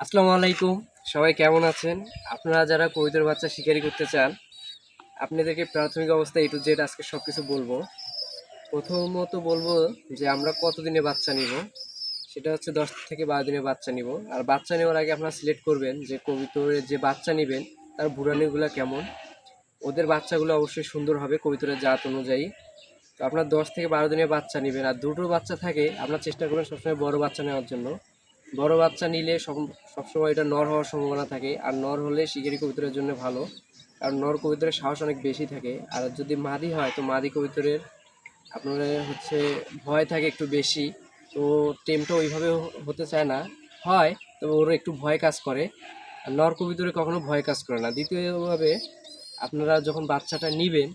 আসসালামু আলাইকুম। সবাই কেমন আছেন? আপনারা যারা কবিতার বাচ্চা শিকারি করতে চান, আপনাদেরকে প্রাথমিক অবস্থা এ টু জেড আজকে সব কিছু বলব। প্রথমত বলব যে আমরা কতদিনে বাচ্চা নিব? সেটা হচ্ছে দশ থেকে বারো দিনে বাচ্চা নিব। আর বাচ্চা নেওয়ার আগে আপনারা সিলেক্ট করবেন যে কবিতরের যে বাচ্চা নেবেন, তার বুড়ানিগুলো কেমন? ওদের বাচ্চাগুলো অবশ্যই সুন্দর হবে কবিতরের জাত অনুযায়ী। তো আপনার দশ থেকে বারো দিনের বাচ্চা নেবেন। আর দুটো বাচ্চা থাকে, আপনার চেষ্টা করবেন সবসময় বড় বাচ্চা নেওয়ার জন্য। বড় বাচ্চা নিলে সব সবসময় এটা নর হওয়ার সম্ভাবনা থাকে। আর নর হলে শিকারি কবুতরের জন্য ভালো। আর নর কবুতরের সাহস অনেক বেশি থাকে। আর যদি মাদি হয়, তো মাদি কবুতরের আপনার হচ্ছে ভয় থাকে একটু বেশি। তো টেমটা ওইভাবে হতে চায় না। হয়, তবে ওর একটু ভয় কাজ করে। আর নর কবুতরে কখনো ভয় কাজ করে না। দ্বিতীয়ভাবে, আপনারা যখন বাচ্চাটা নেবেন,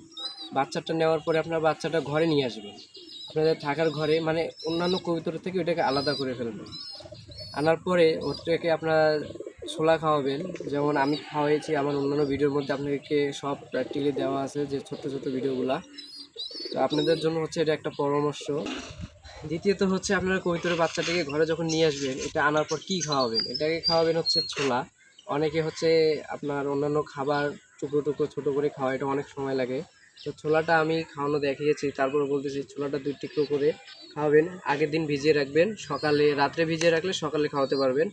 বাচ্চাটা নেওয়ার পরে আপনার বাচ্চাটা ঘরে নিয়ে আসবেন। আপনাদের থাকার ঘরে মানে অন্যান্য কবুতরের থেকে ওইটাকে আলাদা করে ফেলবেন। আনার পরে ওটাকে আপনার ছোলা খাওয়াবেন। যেমন আমি খাওয়াইছি, আমার অন্যান্য ভিডিওর মধ্যে আপনাদেরকে সব প্র্যাকটিক্যালি দেওয়া আছে যে ছোট্ট ছোট্ট ভিডিওগুলা। তো আপনাদের জন্য হচ্ছে এটা একটা পরামর্শ। দ্বিতীয়ত হচ্ছে আপনারা কবিতরের বাচ্চাটাকে ঘরে যখন নিয়ে আসবেন, এটা আনার পর কী খাওয়াবেন? এটাকে খাওয়াবেন হচ্ছে ছোলা। অনেকে হচ্ছে আপনার অন্যান্য খাবার টুকরো টুকরো ছোটো করে খাওয়া এটা অনেক সময় লাগে। তো ছোলাটা আমি খাওয়ানো দেখিয়েছি তারপরে বলতেছি ছোলাটা দুই টুকরো করে খাওয়াবেন, আগের দিন ভিজিয়ে রাখবেন, সকালে, রাত্রে ভিজিয়ে রাখলে সকালে খাওয়াতে পারবেন।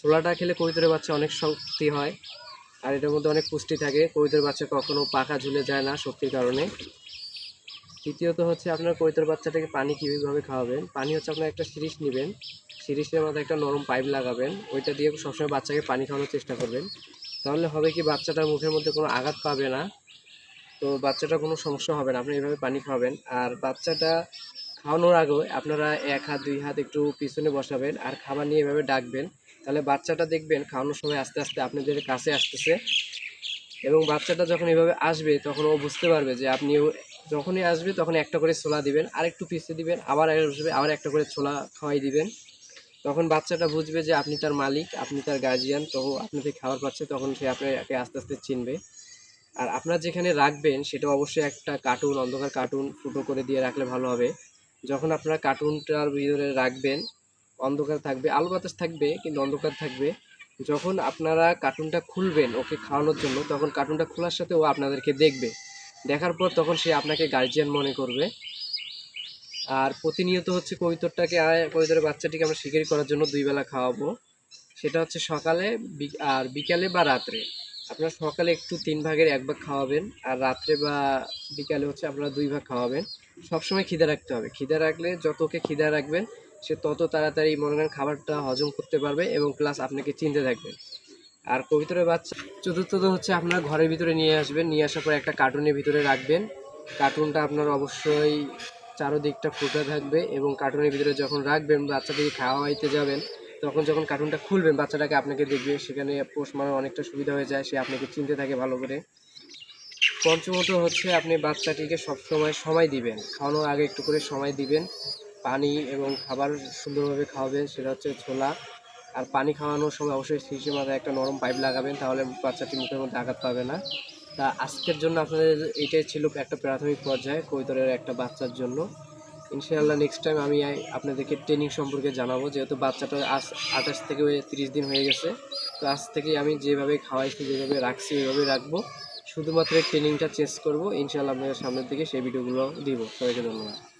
ছোলাটা খেলে কবিতরের বাচ্চা অনেক শক্তি হয়, আর এটার মধ্যে অনেক পুষ্টি থাকে কবিতরের বাচ্চা কখনো পাখা ঝুলে যায় না শক্তির কারণে। তৃতীয়ত হচ্ছে আপনার কবিতর বাচ্চাটাকে পানি কীভাবে খাওয়াবেন? পানি হচ্ছে আপনার একটা সিরিজ নেবেন, সিরিজের মধ্যে একটা নরম পাইপ লাগাবেন, ওইটা দিয়ে সবসময় বাচ্চাকে পানি খাওয়ানোর চেষ্টা করবেন। তাহলে হবে কি বাচ্চাটার মুখের মধ্যে কোনো আঘাত পাবে না তো বাচ্চাটা কোনো সমস্যা হবে না, আপনি এইভাবে পানি খাওয়াবেন। আর বাচ্চাটা খাওয়ানোর আগে আপনারা এক হাত, দুই হাত একটু পিছনে বসাবেন আর খাবার নিয়ে এভাবে ডাকবেন। তাহলে বাচ্চাটা দেখবেন খাওয়ানোর সময় আস্তে আস্তে আপনাদের কাছে আসতেছে এবং বাচ্চাটা যখন এভাবে আসবে তখন ও বুঝতে পারবে যে আপনি যখনই আসবে তখন একটা করে ছোলা দিবেন আর একটু পিছিয়ে দিবেন, আবার আসবে আবার একটা করে ছোলা খাওয়াই দিবেন। তখন বাচ্চাটা বুঝবে যে আপনি তার মালিক, আপনি তার গার্জিয়ান তো আপনাকে খাবার পাচ্ছে তখন সে আপনাকে আস্তে আস্তে চিনবে। আর আপনার যেখানে রাখবেন, সেটা অবশ্যই একটা কার্টুন অন্ধকার কার্টুন ফুটো করে দিয়ে রাখলে ভালো হবে। যখন আপনারা কার্টুনটার ভিতরে রাখবেন, অন্ধকার থাকবে আলো বাতাস থাকবে, কিন্তু অন্ধকার থাকবে, যখন আপনারা কার্টুনটা খুলবেন, ওকে খাওয়ানোর জন্য, তখন কার্টুনটা খোলার সাথে ও আপনাদেরকে দেখবে। দেখার পর তখন সে আপনাকে গার্জিয়ান মনে করবে। আর প্রতিনিয়ত হচ্ছে কবিতরটাকে কবিতরের বাচ্চাটিকে আমরা শিকারি করার জন্য দুই বেলা খাওয়াবো। সেটা হচ্ছে সকালে আর বিকালে বা রাত্রে। আপনারা সকালে একটু তিন ভাগের এক ভাগ খাওয়াবেন আর রাত্রে বা বিকালে হচ্ছে আপনারা দুই ভাগ খাওয়াবেন। সবসময় খিদে রাখতে হবে। খিদে রাখলে যত ওকে খিদে রাখবেন, সে তত তাড়াতাড়ি মনে করেন খাবারটা হজম করতে পারবে এবং প্লাস আপনাকে চিনতে থাকবে। আর কবিতরের বাচ্চা, চতুর্থত হচ্ছে আপনার ঘরের ভিতরে নিয়ে আসবেন। নিয়ে আসার পর একটা কার্টুনের ভিতরে রাখবেন। কার্টুনটা আপনার অবশ্যই চারোদিকটা ফুটে থাকবে এবং কার্টুনের ভিতরে যখন রাখবেন বাচ্চাটিকে খাওয়াইতে যাবেন তখন যখন কার্টুনটা খুলবেন, বাচ্চাটাকে আপনাকে দেখবে, সেখানে পোষ মারার অনেকটা সুবিধা হয়ে যায়, সে আপনাকে চিনতে থাকে ভালো করে। পঞ্চমত হচ্ছে আপনি বাচ্চাটিকে সবসময় সময় দিবেন, খাওয়ানোর আগে একটু করে সময় দিবেন। পানি এবং খাবার সুন্দরভাবে খাওয়াবেন, সেটা হচ্ছে ছোলা। আর পানি খাওয়ানোর সময় অবশ্যই শিশির মাথায় একটা নরম পাইপ লাগাবেন, তাহলে বাচ্চাটি মুখের মধ্যে আঘাত পাবে না। তা আজকের জন্য আপনাদের এটাই ছিল একটা প্রাথমিক পর্যায়ে, কৈতরের একটা বাচ্চার জন্য। ইনশাআল্লাহ নেক্সট টাইম আমি আপনাদেরকে ট্রেনিং সম্পর্কে জানাব। যেহেতু বাচ্চাটা আজ আঠাশ থেকে তিরিশ দিন হয়ে গেছে, তো আজ থেকেই আমি যেভাবে খাওয়াইছি, যেভাবে রাখছি ওইভাবে রাখব। শুধুমাত্র ট্রেনিংটা চেঞ্জ করব। ইনশাআল্লাহ আপনাদের সামনের দিকে সেই ভিডিওগুলো দিব। সবাইকে ধন্যবাদ।